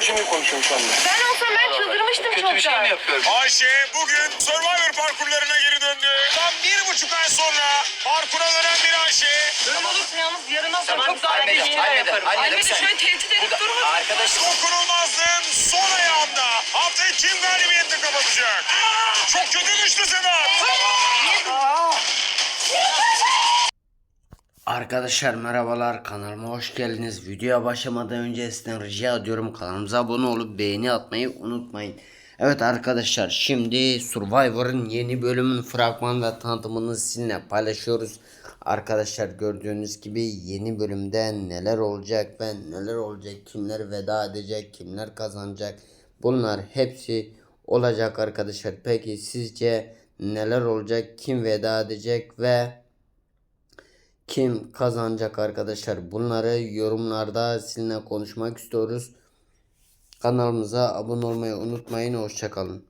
Şimdi konuşuyorum şu anda. Ben olsam ben çıldırmıştım Kötü bir şey mi yapıyorum? Ayşe bugün Survivor parkurlarına geri döndü. Tam bir buçuk ay sonra parkura dönen bir Ayşe. Böyle olursa yalnız yarından sonra Tamam, çok daha halledin, iyi şeyler yaparım. halledin, Annemi sen- şöyle tehdit edip Burada durma. arkadaşım Dokunulmazlığın son ayağında. Haftayı kim galibiyetle kapatacak? Çok kötü düştü Sedat. Arkadaşlar merhabalar kanalıma hoş geldiniz. Videoya başlamadan önce sizden rica ediyorum kanalımıza abone olup beğeni atmayı unutmayın. Evet arkadaşlar şimdi Survivor'ın yeni bölümün fragman ve tanıtımını sizinle paylaşıyoruz. Arkadaşlar gördüğünüz gibi yeni bölümde neler olacak ve neler olacak kimler veda edecek kimler kazanacak bunlar hepsi olacak arkadaşlar. Peki sizce neler olacak kim veda edecek ve kim kazanacak arkadaşlar? Bunları yorumlarda sizinle konuşmak istiyoruz. Kanalımıza abone olmayı unutmayın. Hoşçakalın.